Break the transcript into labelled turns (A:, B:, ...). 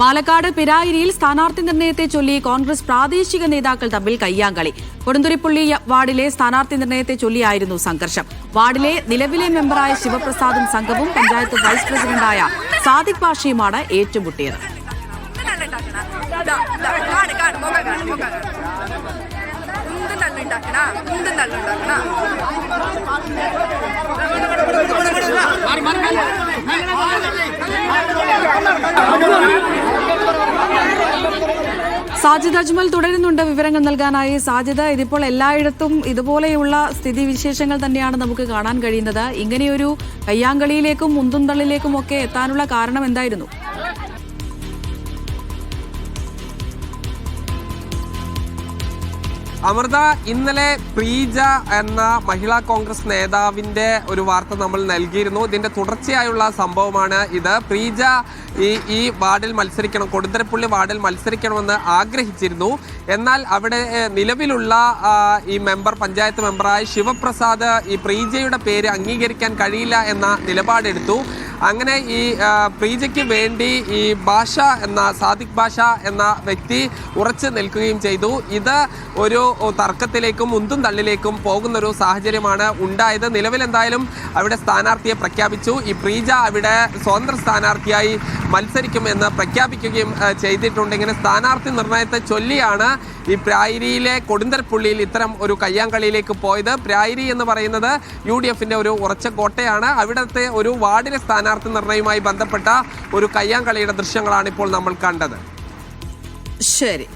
A: പാലക്കാട് പിരായിരിയിൽ സ്ഥാനാർത്ഥി നിർണയത്തെ ചൊല്ലി കോൺഗ്രസ് പ്രാദേശിക നേതാക്കൾ തമ്മിൽ കയ്യാങ്കളി. കൊടുന്തുരിപ്പള്ളി വാർഡിലെ സ്ഥാനാർത്ഥി നിർണയത്തെ ചൊല്ലിയായിരുന്നു സംഘർഷം. വാർഡിലെ നിലവിലെ മെമ്പറായ ശിവപ്രസാദും സംഘവും പഞ്ചായത്ത് വൈസ് പ്രസിഡന്റായ സാദിഖ് പാഷയുമാണ് ഏറ്റുമുട്ടിയത്.
B: കാണ്
A: സാജിദ് അജ്മൽ തുടരുന്നുണ്ട് വിവരങ്ങൾ നൽകാനായി. സാജിദ് ഇതിപ്പോൾ എല്ലായിടത്തും ഇതുപോലെയുള്ള സ്ഥിതിവിശേഷങ്ങൾ തന്നെയാണ് നമുക്ക് കാണാൻ കഴിയുന്നത്. ഇങ്ങനെയൊരു കയ്യാങ്കളിയിലേക്കും മുന്തുന്തള്ളിലേക്കും ഒക്കെ എത്താനുള്ള കാരണം എന്തായിരുന്നു?
C: അമൃത ഇന്നലെ പ്രീജ എന്ന മഹിളാ കോൺഗ്രസ് നേതാവിന്റെ ഒരു വാർത്ത നമ്മൾ നൽകിയിരുന്നു. ഇതിന്റെ തുടർച്ചയായുള്ള സംഭവമാണ് ഇത്. പ്രീജ ഈ ഈ വാർഡിൽ മത്സരിക്കണം കൊടുന്തരപ്പള്ളി വാർഡിൽ മത്സരിക്കണമെന്ന് ആഗ്രഹിച്ചിരുന്നു. എന്നാൽ അവിടെ നിലവിലുള്ള ഈ മെമ്പർ പഞ്ചായത്ത് മെമ്പറായ ശിവപ്രസാദ് ഈ പ്രീജയുടെ പേര് അംഗീകരിക്കാൻ കഴിയില്ല എന്ന നിലപാടെടുത്തു. അങ്ങനെ ഈ പ്രീജയ്ക്ക് വേണ്ടി ഈ ഭാഷ എന്ന സാദിഖ് ഭാഷ എന്ന വ്യക്തി ഉറച്ചു നിൽക്കുകയും ചെയ്തു. ഇത് ഒരു തർക്കത്തിലേക്കും ഉന്തും തള്ളിലേക്കും പോകുന്ന ഒരു സാഹചര്യമാണ് ഉണ്ടായത്. നിലവിൽ എന്തായാലും അവിടെ സ്ഥാനാർത്ഥിയെ പ്രഖ്യാപിച്ചു. ഈ പ്രീജ അവിടെ സ്വതന്ത്ര സ്ഥാനാർത്ഥിയായി മത്സരിക്കുമെന്ന് പ്രഖ്യാപിക്കുകയും ചെയ്തിട്ടുണ്ട്. ഇങ്ങനെ സ്ഥാനാർത്ഥി നിർണയത്തെ ചൊല്ലിയാണ് ഈ പ്രായരിയിലെ കൊടുന്തൽപ്പുള്ളിയിൽ ഇത്തരം ഒരു കയ്യാങ്കളിയിലേക്ക് പോയത്. പ്രായരി എന്ന് പറയുന്നത് യു ഡി എഫിന്റെ ഒരു ഉറച്ച കോട്ടയാണ്. അവിടുത്തെ ഒരു വാർഡിലെ സ്ഥാനാർത്ഥി നിർണയവുമായി ബന്ധപ്പെട്ട ഒരു കയ്യാങ്കളിയുടെ ദൃശ്യങ്ങളാണ് ഇപ്പോൾ നമ്മൾ കണ്ടത്.
A: ശരി.